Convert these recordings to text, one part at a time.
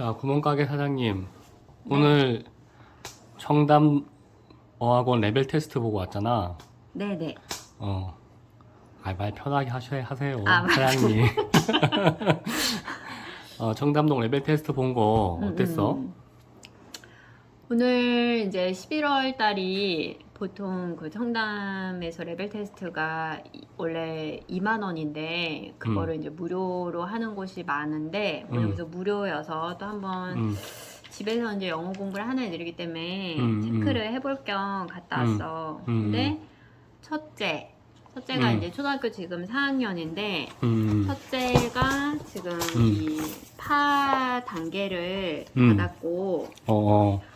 자, 구멍가게 사장님. 오늘 청담 어학원 레벨 테스트 보고 왔잖아. 네네. 어. 아, 말 편하게 하셔야 하세요. 아, 맞아. 사장님. 어, 청담동 레벨 테스트 본 거 어땠어? 음, 음. 오늘 이제 11월 달이 보통 그 청담에서 레벨 테스트가 이- 원래 2만 원인데 그거를 이제 무료로 하는 곳이 많은데 음. 여기서 무료여서 또 한번 음. 집에서 이제 영어 공부를 하는 애들이기 때문에 음, 체크를 해볼 겸 갔다 음. 왔어. 음. 근데 첫째, 첫째가 음. 이제 초등학교 지금 4학년인데 음. 첫째가 지금 음. 이파 단계를 음. 받았고 어, 어.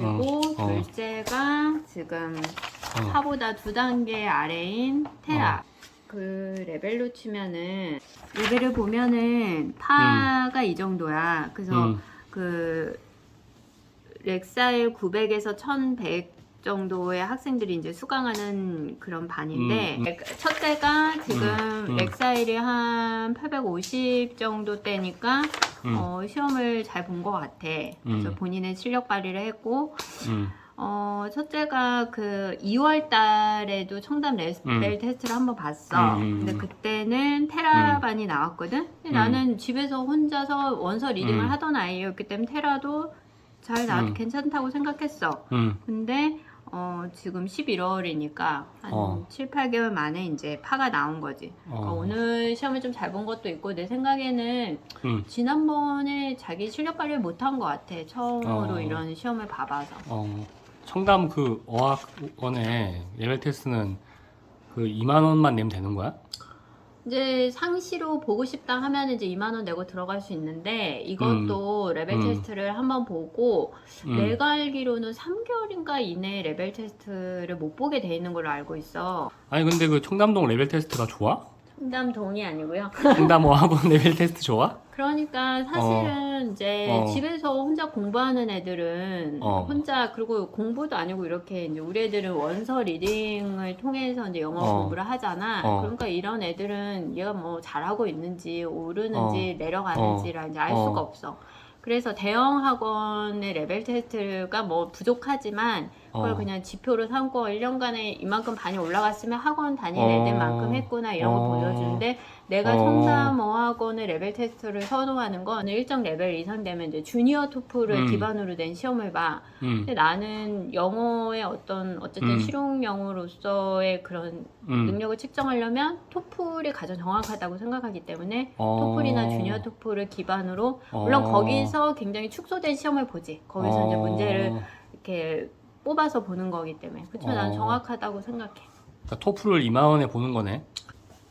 그리고 어, 어. 둘째가 지금 어. 파보다 두 단계 아래인 테라 그 레벨로 치면은 레벨을 보면은 파가 이 정도야 그래서 음. 그 렉사일 900에서 1100 정도의 학생들이 이제 수강하는 그런 반인데 음, 음. 첫째가 지금 음, 음. 렉사일이 한 850 정도 때니까 음. 어, 시험을 잘 본 것 같아. 그래서 음. 본인의 실력 발휘를 했고 음. 어, 첫째가 그 2월 달에도 청담 레벨 음. 테스트를 한번 봤어. 음, 음, 근데 음. 그때는 테라반이 나왔거든. 근데 음. 나는 집에서 혼자서 원서 리딩을 음. 하던 아이였기 때문에 테라도 잘 나와도 음. 괜찮다고 생각했어. 음. 근데 어, 지금 11월이니까 한 어. 7, 8개월 만에 이제 파가 나온 거지. 그러니까 어. 오늘 시험을 좀 잘 본 것도 있고 내 생각에는 음. 지난번에 자기 실력 발휘를 못한 것 같아. 처음으로 어. 이런 시험을 봐봐서. 어, 청담 그 어학원의 레벨 테스트는 그 2만 원만 내면 되는 거야? 이제 상시로 보고 싶다 하면 이제 2만 원 내고 들어갈 수 있는데 이것도 레벨 음. 테스트를 한번 보고 음. 내가 알기로는 3개월인가 이내에 레벨 테스트를 못 보게 돼 있는 걸로 알고 있어. 아니 근데 그 청담동 레벨 테스트가 좋아? 청담 동이 아니고요. 청담 어학원 레벨 테스트 좋아? 그러니까 사실은 이제 어. 집에서 혼자 공부하는 애들은 어. 혼자 그리고 공부도 아니고 이렇게 이제 우리 애들은 원서 리딩을 통해서 이제 영어 어. 공부를 하잖아. 어. 그러니까 이런 애들은 얘가 뭐 잘하고 있는지 오르는지 내려가는지라 이제 알 어. 수가 없어. 그래서 대형 학원의 레벨 테스트가 뭐 부족하지만 그걸 어. 그냥 지표로 삼고 1년간에 이만큼 반이 올라갔으면 학원 다니는 어. 애들만큼 했구나 이런 거 어. 보여주는데 내가 어. 청담 어 학원의 레벨 테스트를 선호하는 건 일정 레벨 이상 되면 이제 주니어 토플을 음. 기반으로 된 시험을 봐. 음. 근데 나는 영어의 어떤 어쨌든 음. 실용 영어로서의 그런 음. 능력을 측정하려면 토플이 가장 정확하다고 생각하기 때문에 어. 토플이나 주니어 토플을 기반으로 어. 물론 거기서 굉장히 축소된 시험을 보지. 거기서 이제 어. 문제를 이렇게 뽑아서 보는 거기 때문에. 난 어. 정확하다고 생각해. 그러니까 토플을 2만 원에 보는 거네.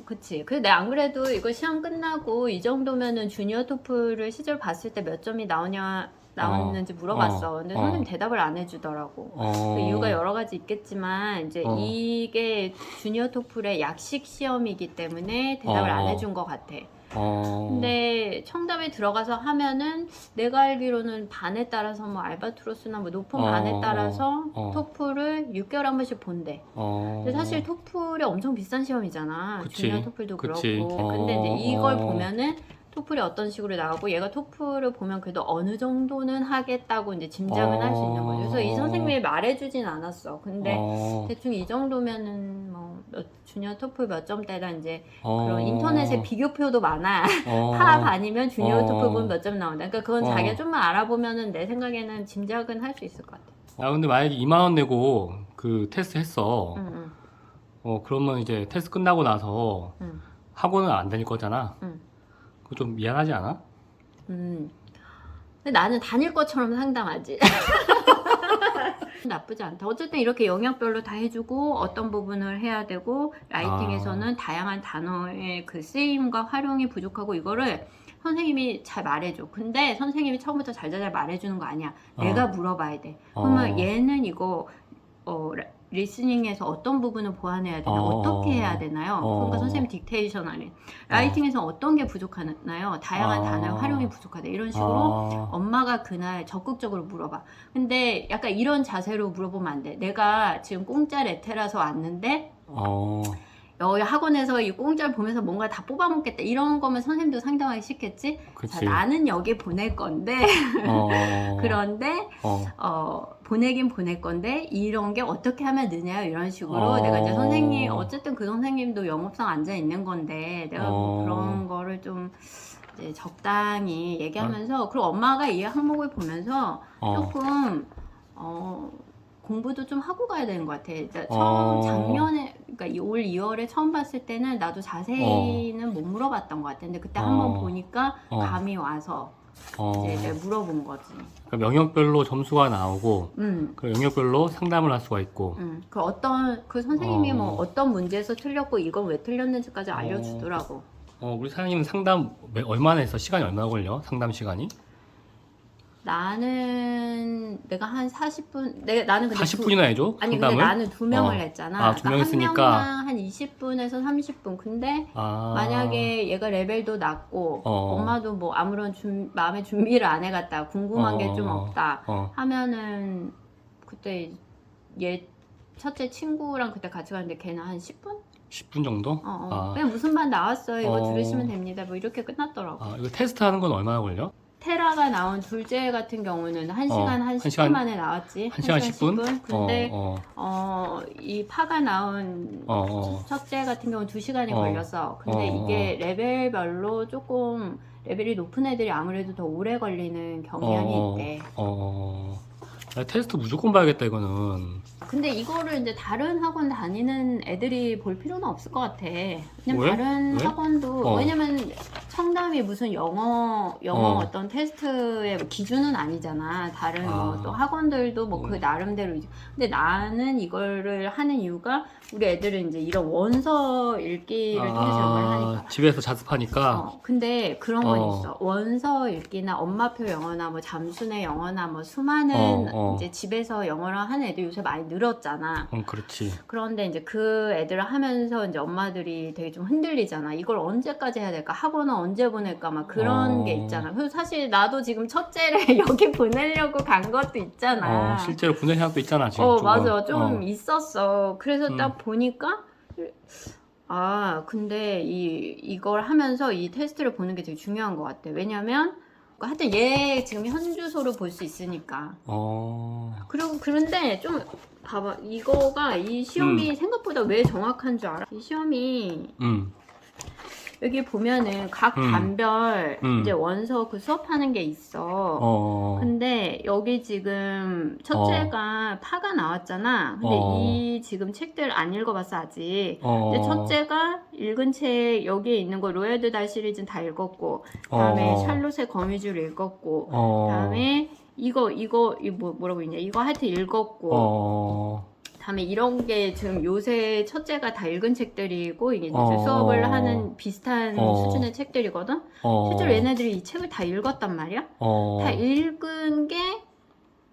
그치. 근데 내가 안 그래도 이거 시험 끝나고 이 정도면은 주니어 토플을 시절 봤을 때 몇 점이 나오냐, 나왔는지 물어봤어. 어. 근데 어. 선생님 대답을 안 해주더라고. 어. 그 이유가 여러 가지 있겠지만 이제 어. 이게 주니어 토플의 약식 시험이기 때문에 대답을 어. 안 해준 것 같아. 어. 근데 청담에 들어가서 하면은 내가 알기로는 반에 따라서 뭐 알바트로스나 뭐 높은 어, 반에 따라서 어. 토플을 6개월에 한 번씩 본대. 어. 근데 사실 토플이 엄청 비싼 시험이잖아. 그치. 주니어 토플도 그치. 그렇고. 어. 근데 이제 이걸 보면은 토플이 어떤 식으로 나오고 얘가 토플을 보면 그래도 어느 정도는 하겠다고 이제 짐작은 어. 할수 있는 거죠. 그래서 이 선생님이 말해주진 않았어. 근데 어. 대충 이 정도면은 뭐 몇, 주니어 토플 몇 점대다 이제 어. 그런 인터넷에 비교표도 많아. 어. 파 반이면 주니어 어. 토플 보면 몇점 나온다. 그러니까 그건 어. 자기가 좀만 알아보면은 내 생각에는 짐작은 할 수 있을 것 같아. 야 근데 만약에 2만 원 내고 그 테스트 했어. 응, 응, 어 그러면 이제 테스트 끝나고 나서 응, 학원은 안 다닐 거잖아. 응. 그거 좀 미안하지 않아? 음. 나는 다닐 것처럼 상담하지. 나쁘지 않다. 어쨌든 이렇게 영역별로 다 해주고 어떤 부분을 해야 되고 라이팅에서는 다양한 단어의 그 쓰임과 활용이 부족하고 이거를 선생님이 잘 말해줘. 근데 선생님이 처음부터 잘잘 말해주는 거 아니야. 어. 내가 물어봐야 돼. 그러면 어. 얘는 이거 어, 라- 리스닝에서 어떤 부분을 보완해야 되나, 어. 어. 떻게 해야 되나요? 어. 그러니까 선생님 딕테이션 안에 라이팅에서 어 떤 게 부족하나요? 다양한 어. 단어의 활용이 부족하다 이런 식으로 아. 엄마가 그날 적극적으로 물어봐. 근데 약간 이런 자세로 물어보면 안 돼. 내가 지금 공짜 레테라서 왔는데 어. 여기 학원에서 이 공짜를 보면서 뭔가 다 뽑아먹겠다 이런 거면 선생님도 상담하기 싫겠지? 자. 나는 여기 보낼 건데 어, 그런데 어, 어, 보내긴 보낼 건데 이런 게 어떻게 하면 느냐 이런 식으로 어. 내가 이제 선생님 어쨌든 그 선생님도 영업상 앉아 있는 건데 내가 뭐 어. 그런 거를 좀 이제 적당히 얘기하면서 어. 그리고 엄마가 이 항목을 보면서 어, 조금 어, 공부도 좀 하고 가야 되는 것 같아. 이제 처음 어. 작년에 그러니까 이올 2월에 처음 봤을 때는 나도 자세히는 못 물어봤던 것 같아. 근데 그때 한번 어. 보니까 어. 감이 와서 어. 이제 내가 물어본 거지. 그러니까 영역별로 점수가 나오고 음. 그 영역별로 상담을 할 수가 있고 음, 그 어떤 그 선생님이 어. 뭐 어떤 문제에서 틀렸고 이건 왜 틀렸는지까지 알려주더라고. 어, 우리 사장님은 상담 매- 얼마나 했어? 시간이 얼마나 걸려? 상담 시간이? 나는 내가 한 40분, 내가 나는 근데 40분이나 해줘? 두, 아니 상담을? 근데 나는 두 명을 어. 했잖아. 아, 두명 한 했으니까. 명당 한 20분에서 30분. 근데 아, 만약에 얘가 레벨도 낮고 어. 엄마도 뭐 아무런 준, 마음의 준비를 안 해갔다 궁금한 게 좀 어. 없다 어, 하면은 그때 얘 첫째 친구랑 그때 같이 갔는데 걔는 한 10분? 10분 정도? 어, 어. 아. 그냥 무슨 반 나왔어요 이거 어. 들으시면 됩니다 뭐 이렇게 끝났더라고 아, 이거 테스트 하는 건 얼마나 걸려? 테라가 나온 둘째 같은 경우는 한 어, 시간 한한 10분 시간- 만에 나왔지 한 시간 10분? 근데 어, 어, 이 파가 나온 어, 어. 첫째 같은 경우는 2시간이 어. 걸렸어. 근데 어, 이게 레벨별로 조금 레벨이 높은 애들이 아무래도 더 오래 걸리는 경향이 어, 있대. 어, 어. 야, 테스트 무조건 봐야겠다, 이거는. 근데 이거를 이제 다른 학원 다니는 애들이 볼 필요는 없을 것 같아. 그냥 왜? 다른 왜? 학원도 어. 왜냐면 청담이 무슨 영어 영어 어. 어. 떤 테스트의 기준은 아니잖아. 다른 아. 뭐또 학원들도 뭐그 음. 나름대로 이제- 근데 나는 이거를 하는 이유가 우리 애들은 이제 이런 원서 읽기를 통해서 영어를 하니까. 집에서 자습하니까. 어, 근데 그런 건 어. 있어. 원서 읽기나 엄마표 영어나 뭐 잠수의 영어나 뭐 수많은 어, 어. 이제 집에서 영어를 하는 애들 요새 많이 늘었잖아. 응, 그렇지. 그런데 이제 그 애들을 하면서 이제 엄마들이 되게 좀 흔들리잖아. 이걸 언제까지 해야 될까? 학원은 언제 보낼까? 막 그런 어. 게 있잖아. 그래서 사실 나도 지금 첫째를 여기 보내려고 간 것도 있잖아. 어, 실제로 보낼 생각도 있잖아, 지금. 어, 조금. 맞아. 좀 어. 있었어. 그래서 음. 딱 보니까 아, 근데 이 이걸 하면서 이 테스트를 보는 게 되게 중요한 것 같아. 왜냐면 하여튼 얘 지금 현 주소를 볼 수 있으니까. 어, 그리고 그런데 좀 봐봐. 이거가 이 시험이 생각보다 왜 정확한 줄 알아? 이 시험이 음, 여기 보면은 각 음. 반별 음. 이제 원서 그 수업하는 게 있어. 어, 근데 여기 지금 첫째가 파가 나왔잖아. 근데 어. 이 지금 책들 안 읽어봤어 아직. 어, 근데 첫째가 읽은 책 여기에 있는 거 로얄드 달 시리즈는 다 읽었고, 그다음에 어. 샬롯의 거미줄 읽었고, 어, 그다음에 이거 이거 이 뭐 뭐라고 있냐? 이거 하여튼 읽었고, 어, 다음에 이런 게 지금 요새 첫째가 다 읽은 책들이고 이게 이제 어. 수업을 하는 비슷한 어. 수준의 책들이거든. 어, 실제로 얘네들이 이 책을 다 읽었단 말이야. 어, 다 읽은 게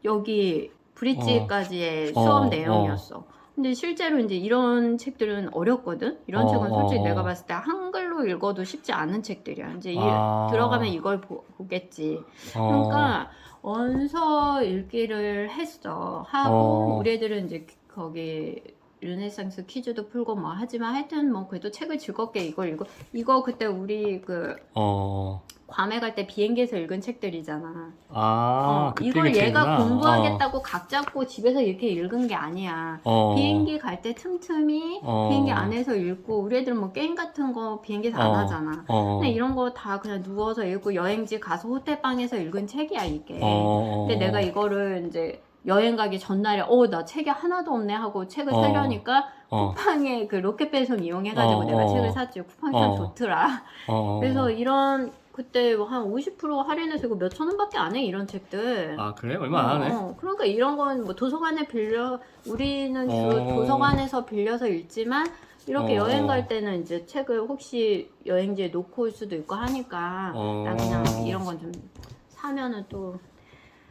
여기 브릿지까지의 어. 수업 어. 내용이었어. 근데 실제로 이제 이런 책들은 어렵거든. 이런 어, 책은 솔직히 어, 내가 어. 봤을 때 한글로 읽어도 쉽지 않은 책들이야. 이제 이- 아. 들어가면 이걸 보, 겠지 어, 그러니까 원서 읽기를 했어. 하고 어. 우리 애들은 이제 거기 르네상스 퀴즈도 풀고 뭐 하지만 하여튼 뭐 그래도 책을 즐겁게 이걸 읽어 이거 그때 우리 그 어, 괌에 갈 때 비행기에서 읽은 책들이잖아. 아, 어, 그때 이걸 그 얘가 책이구나. 공부하겠다고 각 잡고 집에서 이렇게 읽은 게 아니야. 어, 비행기 갈 때 틈틈이 어. 비행기 안에서 읽고 우리 애들은 뭐 게임 같은 거 비행기에서 안 어. 하잖아. 어, 근데 이런 거 다 그냥 누워서 읽고 여행지 가서 호텔방에서 읽은 책이야 이게. 어, 근데 내가 이거를 이제 여행 가기 전날에 어 나 책이 하나도 없네 하고 책을 어. 사려니까 어, 쿠팡에 그 로켓 배송 이용해가지고 어, 내가 어. 책을 샀지 쿠팡이 참 어. 좋더라. 어, 그래서 이런 그때 뭐한 50% 할인해서 이거 몇천 원밖에 안 해 이런 책들. 아, 그래? 얼마 안 하네? 어, 어. 그러니까 이런 건 뭐 도서관에 빌려 우리는 주 어. 도서관에서 빌려서 읽지만 이렇게 어. 여행 갈 때는 이제 책을 혹시 여행지에 놓고 올 수도 있고 하니까 어. 나 그냥 이런 건 좀 사면은 또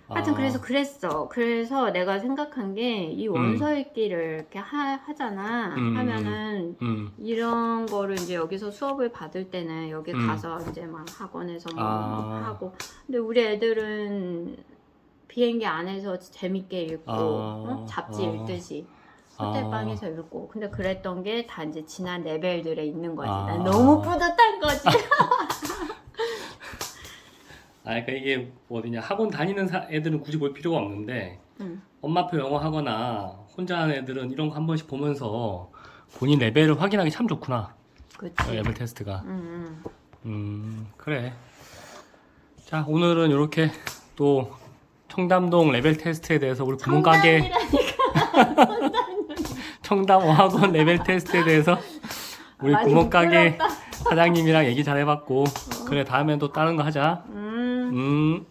하여튼 아. 그래서 그랬어. 그래서 내가 생각한 게 이 원서 읽기를 이렇게 하, 하잖아. 음, 하면은 음, 이런 거를 이제 여기서 수업을 받을 때는 여기 음. 가서 이제 막 학원에서 뭐 아. 하고 근데 우리 애들은 비행기 안에서 재밌게 읽고 아. 어? 잡지 아. 읽듯이 소대방에서 읽고 근데 그랬던 게 다 이제 지난 레벨들에 있는 거지 아. 난 너무 뿌듯한 거지 아, 그러니까 이게 뭐 어디냐 학원 다니는 사- 애들은 굳이 볼 필요가 없는데 응. 엄마표 영어 하거나 혼자 하는 애들은 이런 거 한 번씩 보면서 본인 레벨을 확인하기 참 좋구나. 그치 레벨 테스트가. 응, 응. 음, 그래. 자, 오늘은 이렇게 또 청담동 레벨 테스트에 대해서 우리 구멍가게 청담 어학원 레벨 테스트에 대해서 우리 많이 구멍가게 부끄럽다. 사장님이랑 얘기 잘 해봤고 그래 다음엔 또 다른 거 하자. 음. 음.